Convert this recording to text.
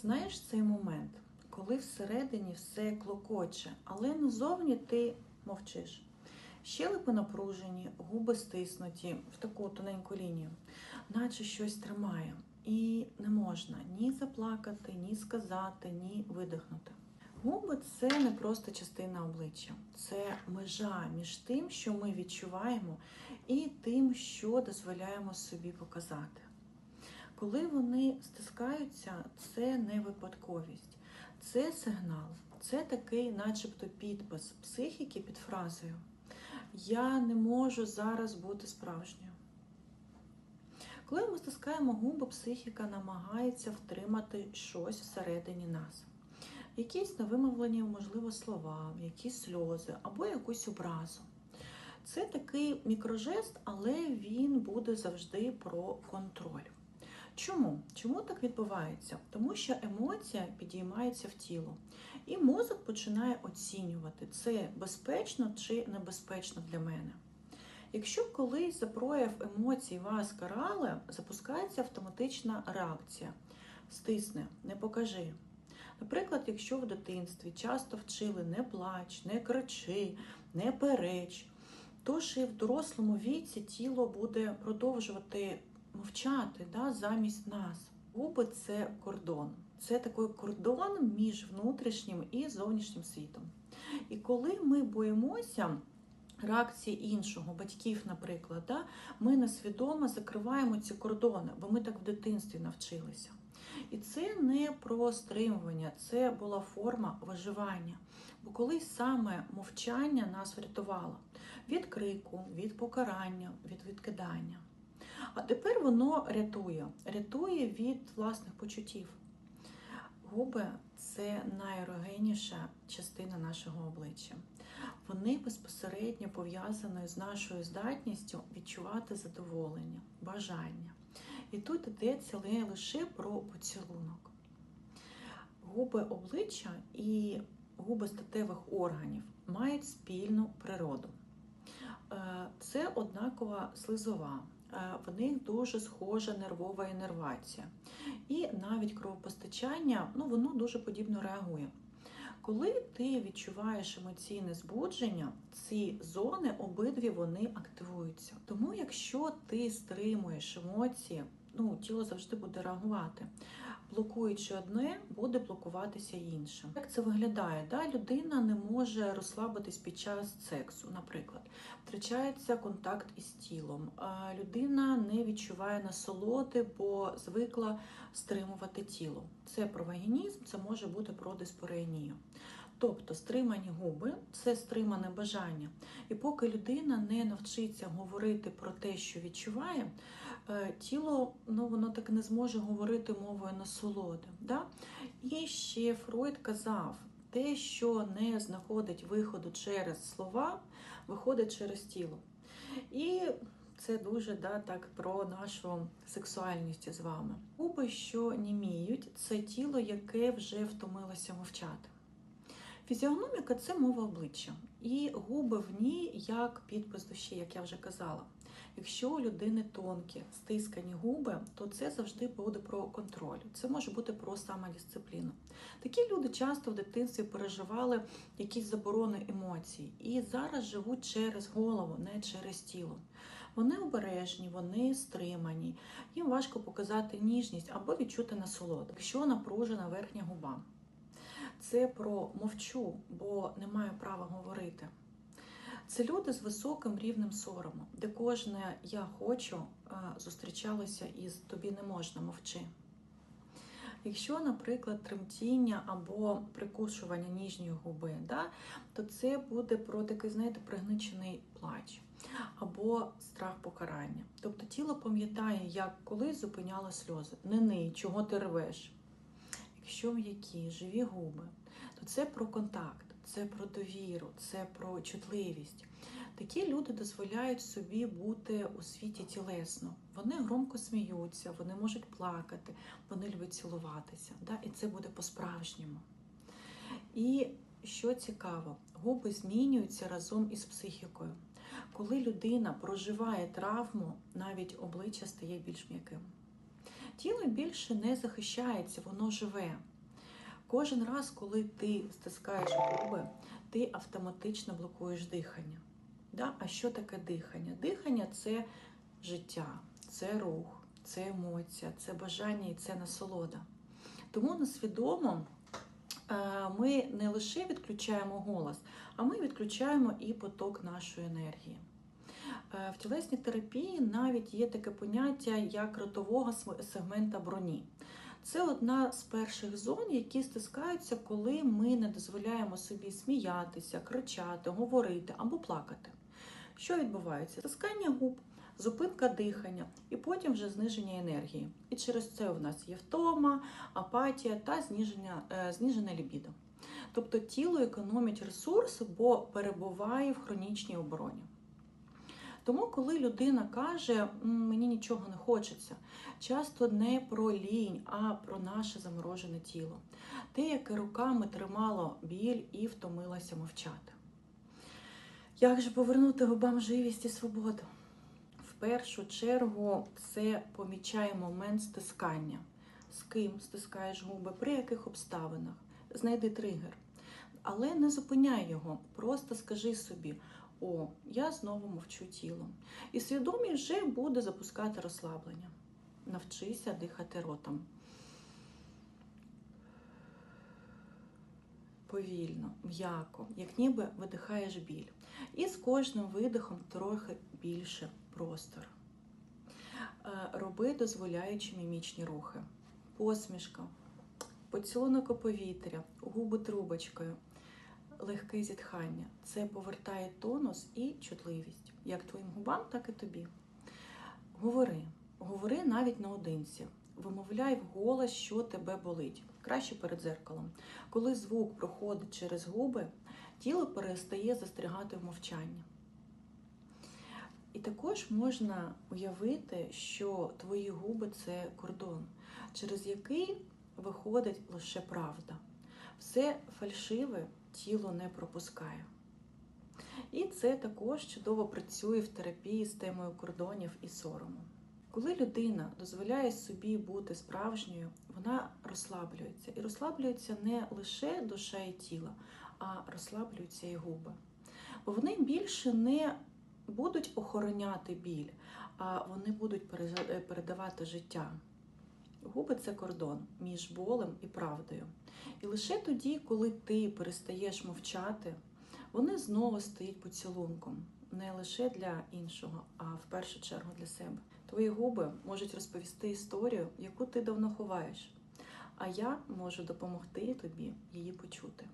Знаєш цей момент, коли всередині все клокоче, але назовні ти мовчиш. Щелепи напружені, губи стиснуті в таку тоненьку лінію, наче щось тримає. І не можна ні заплакати, ні сказати, ні видихнути. Губи це не просто частина обличчя, це межа між тим, що ми відчуваємо, і тим, що дозволяємо собі показати. Коли вони стискаються, це не випадковість, це сигнал, це такий, начебто, підпис психіки під фразою Я не можу зараз бути справжньою. Коли ми стискаємо губи, психіка намагається втримати щось всередині нас. Якісь невимовлені, можливо, слова, якісь сльози або якусь образу. Це такий мікрожест, але він буде завжди про контроль. Чому? Чому так відбувається? Тому що емоція підіймається в тіло, і мозок починає оцінювати, це безпечно чи небезпечно для мене. Якщо колись за прояв емоцій вас карали, запускається автоматична реакція. Стисне, не покажи. Наприклад, якщо в дитинстві часто вчили не плач, не кричи, не переч, то ж і в дорослому віці тіло буде продовжувати мовчати да, замість нас. Губи це кордон. Це такий кордон між внутрішнім і зовнішнім світом. І коли ми боїмося реакції іншого, батьків, наприклад, да, ми несвідомо закриваємо ці кордони, бо ми так в дитинстві навчилися. І це не про стримування, це була форма виживання. Бо колись саме мовчання нас врятувало від крику, від покарання, від відкидання. А тепер воно рятує, рятує від власних почуттів. Губи це найерогенніша частина нашого обличчя. Вони безпосередньо пов'язані з нашою здатністю відчувати задоволення, бажання. І тут йдеться лише про поцілунок. Губи обличчя і губи статевих органів мають спільну природу. Це однакова слизова, в них дуже схожа нервова інервація. І навіть кровопостачання ну, воно дуже подібно реагує. Коли ти відчуваєш емоційне збудження, ці зони обидві вони активуються. Тому, якщо ти стримуєш емоції, ну тіло завжди буде реагувати. Блокуючи одне, буде блокуватися інше. Як це виглядає? Да? Людина не може розслабитись під час сексу, наприклад, втрачається контакт із тілом. Людина не відчуває насолоди, бо звикла стримувати тіло. Це про вагінізм, це може бути про диспореїнію. Тобто стримані губи це стримане бажання. І поки людина не навчиться говорити про те, що відчуває, тіло ну, воно так не зможе говорити мовою насолоди. Да? І ще Фройд казав, те, що не знаходить виходу через слова, виходить через тіло. І це дуже да, так про нашу сексуальність з вами. Губи, що німіють, це тіло, яке вже втомилося мовчати. Фізіономіка це мова обличчя, і губи в ній як підпис душі, як я вже казала. Якщо у людини тонкі, стискані губи, то це завжди буде про контроль. Це може бути про самодисципліну. Такі люди часто в дитинстві переживали якісь заборони емоцій і зараз живуть через голову, не через тіло. Вони обережні, вони стримані, їм важко показати ніжність або відчути насолоду, якщо напружена верхня губа. Це про мовчу, бо не маю права говорити. Це люди з високим рівнем сорому, де кожне я хочу зустрічалося із тобі не можна мовчи. Якщо, наприклад, тремтіння або прикушування ніжньої губи, да, то це буде про такий, знаєте, пригничений плач або страх покарання. Тобто тіло пам'ятає, як колись зупиняло сльози. Не ний, чого ти рвеш. Якщо м'які, живі губи, то це про контакт це про довіру, це про чутливість. Такі люди дозволяють собі бути у світі тілесно. Вони громко сміються, вони можуть плакати, вони люблять цілуватися. Да? І це буде по-справжньому. І що цікаво, губи змінюються разом із психікою. Коли людина проживає травму, навіть обличчя стає більш м'яким. тіло більше не захищається, воно живе. Кожен раз, коли ти стискаєш губи, ти автоматично блокуєш дихання. Да? А що таке дихання? Дихання це життя, це рух, це емоція, це бажання і це насолода. Тому несвідомо е, ми не лише відключаємо голос, а ми відключаємо і поток нашої енергії. Е, В тілесній терапії навіть є таке поняття як ротового сегмента броні. Це одна з перших зон, які стискаються, коли ми не дозволяємо собі сміятися, кричати, говорити або плакати. Що відбувається? Стискання губ, зупинка дихання і потім вже зниження енергії. І через це у нас є втома, апатія та зниження, е, знижене лібідо. Тобто тіло економить ресурс, бо перебуває в хронічній обороні. Тому, коли людина каже, мені нічого не хочеться, часто не про лінь, а про наше заморожене тіло, те, яке руками тримало біль і втомилося мовчати. Як же повернути губам живість і свободу? В першу чергу це помічає момент стискання. З ким стискаєш губи, при яких обставинах. Знайди тригер. Але не зупиняй його, просто скажи собі: о, я знову мовчу тілом. І свідомість вже буде запускати розслаблення. Навчися дихати ротом. Повільно, м'яко, як ніби видихаєш біль. І з кожним видихом трохи більше простору. Е, Роби дозволяючі мімічні рухи. Посмішка, поцілунок у повітря, губи трубочкою, легке зітхання. Це повертає тонус і чутливість, як твоїм губам, так і тобі. Говори, говори навіть наодинці. Вимовляй вголос, що тебе болить. Краще перед зеркалом. Коли звук проходить через губи, тіло перестає застрягати в мовчанні. І також можна уявити, що твої губи це кордон, через який виходить лише правда. Все фальшиве тіло не пропускає. І це також чудово працює в терапії з темою кордонів і сорому. Коли людина дозволяє собі бути справжньою, вона розслаблюється. І розслаблюється не лише душа і тіло, а розслаблюються і губи. Бо вони більше не будуть охороняти біль, а вони будуть передавати життя. Губи це кордон між болем і правдою. І лише тоді, коли ти перестаєш мовчати, вони знову стають поцілунком не лише для іншого, а в першу чергу для себе. Твої губи можуть розповісти історію, яку ти давно ховаєш, а я можу допомогти тобі її почути.